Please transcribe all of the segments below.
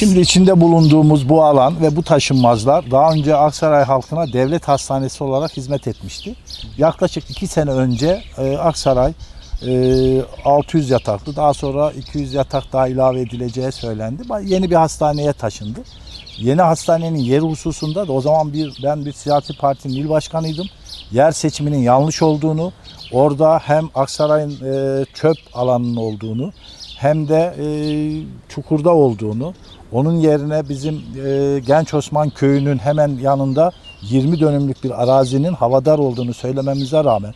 Şimdi içinde bulunduğumuz bu alan ve bu taşınmazlar daha önce Aksaray halkına devlet hastanesi olarak hizmet etmişti. Yaklaşık iki sene önce e, Aksaray e, 600 yataklı daha sonra 200 yatak daha ilave edileceği söylendi. Yeni bir hastaneye taşındı. Yeni hastanenin yeri hususunda da o zaman bir ben bir siyasi partinin il başkanıydım. Yer seçiminin yanlış olduğunu, orada hem Aksaray'ın e, çöp alanının olduğunu hem de e, çukurda olduğunu, onun yerine bizim e, Genç Osman Köyü'nün hemen yanında 20 dönümlük bir arazinin havadar olduğunu söylememize rağmen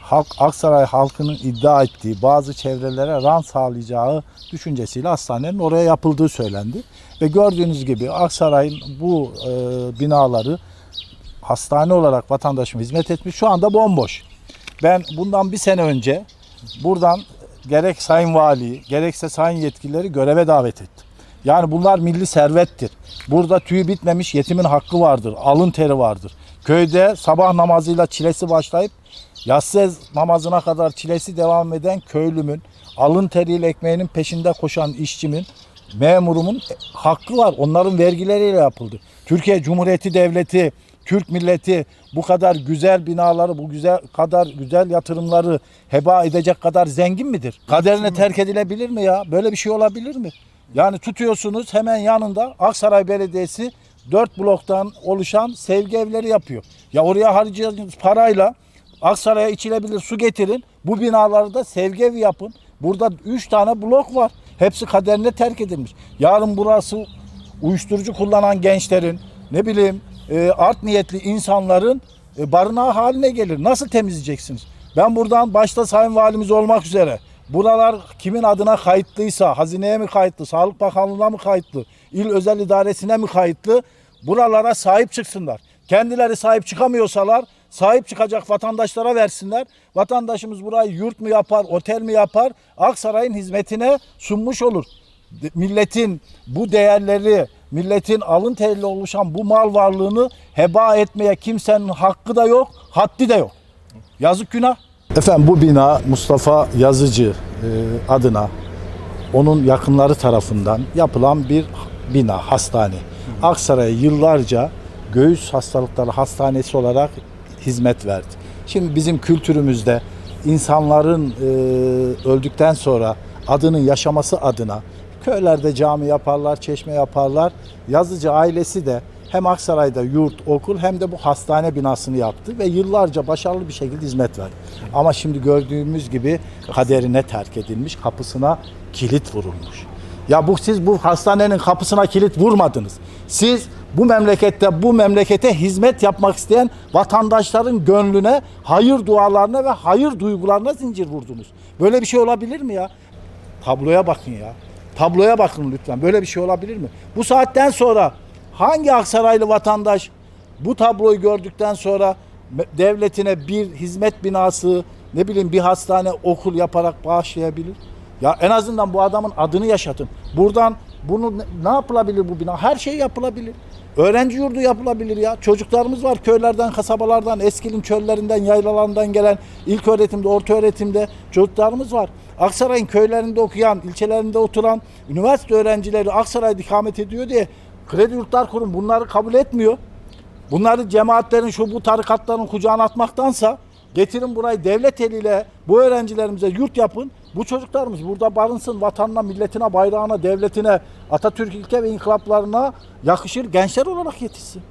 halk, Aksaray halkının iddia ettiği bazı çevrelere rant sağlayacağı düşüncesiyle hastanenin oraya yapıldığı söylendi. Ve gördüğünüz gibi Aksaray'ın bu e, binaları hastane olarak vatandaşıma hizmet etmiş. Şu anda bomboş. Ben bundan bir sene önce buradan gerek Sayın Valiyi gerekse Sayın yetkilileri göreve davet ettim. Yani bunlar milli servettir. Burada tüyü bitmemiş yetimin hakkı vardır. Alın teri vardır. Köyde sabah namazıyla çilesi başlayıp yatsı namazına kadar çilesi devam eden köylümün, alın teriyle ekmeğinin peşinde koşan işçimin, memurumun hakkı var. Onların vergileriyle yapıldı. Türkiye Cumhuriyeti Devleti, Türk milleti bu kadar güzel binaları, bu güzel kadar güzel yatırımları heba edecek kadar zengin midir? Kaderine terk edilebilir mi ya? Böyle bir şey olabilir mi? Yani tutuyorsunuz hemen yanında Aksaray Belediyesi dört bloktan oluşan sevgi evleri yapıyor. Ya oraya harcayacağınız parayla Aksaray'a içilebilir su getirin. Bu binaları da sevgi evi yapın. Burada üç tane blok var. Hepsi kaderine terk edilmiş. Yarın burası uyuşturucu kullanan gençlerin ne bileyim e, art niyetli insanların e, barınağı haline gelir. Nasıl temizleyeceksiniz? Ben buradan başta Sayın Valimiz olmak üzere buralar kimin adına kayıtlıysa, hazineye mi kayıtlı, Sağlık Bakanlığı'na mı kayıtlı, il özel idaresine mi kayıtlı buralara sahip çıksınlar. Kendileri sahip çıkamıyorsalar sahip çıkacak vatandaşlara versinler. Vatandaşımız burayı yurt mu yapar, otel mi yapar? Aksaray'ın hizmetine sunmuş olur. Milletin bu değerleri, milletin alın teriyle oluşan bu mal varlığını heba etmeye kimsenin hakkı da yok, haddi de yok. Yazık günah. Efendim bu bina Mustafa Yazıcı e, adına onun yakınları tarafından yapılan bir bina, hastane. Aksaray'a yıllarca göğüs hastalıkları hastanesi olarak hizmet verdi. Şimdi bizim kültürümüzde insanların e, öldükten sonra adının yaşaması adına köylerde cami yaparlar, çeşme yaparlar. Yazıcı ailesi de hem Aksaray'da yurt, okul hem de bu hastane binasını yaptı ve yıllarca başarılı bir şekilde hizmet verdi. Ama şimdi gördüğümüz gibi kaderine terk edilmiş, kapısına kilit vurulmuş. Ya bu siz bu hastanenin kapısına kilit vurmadınız. Siz bu memlekette bu memlekete hizmet yapmak isteyen vatandaşların gönlüne, hayır dualarına ve hayır duygularına zincir vurdunuz. Böyle bir şey olabilir mi ya? Tabloya bakın ya. Tabloya bakın lütfen. Böyle bir şey olabilir mi? Bu saatten sonra hangi Aksaraylı vatandaş bu tabloyu gördükten sonra devletine bir hizmet binası, ne bileyim bir hastane, okul yaparak bağışlayabilir? Ya en azından bu adamın adını yaşatın. Buradan bunu ne, yapılabilir bu bina? Her şey yapılabilir. Öğrenci yurdu yapılabilir ya. Çocuklarımız var köylerden, kasabalardan, eskilin çöllerinden, yaylalarından gelen ilk öğretimde, orta öğretimde çocuklarımız var. Aksaray'ın köylerinde okuyan, ilçelerinde oturan üniversite öğrencileri Aksaray'da ikamet ediyor diye Kredi Yurtlar Kurum bunları kabul etmiyor. Bunları cemaatlerin şu bu tarikatların kucağına atmaktansa getirin burayı devlet eliyle bu öğrencilerimize yurt yapın. Bu çocuklarımız burada barınsın, vatanına, milletine, bayrağına, devletine, Atatürk ilke ve inkılaplarına yakışır gençler olarak yetişsin.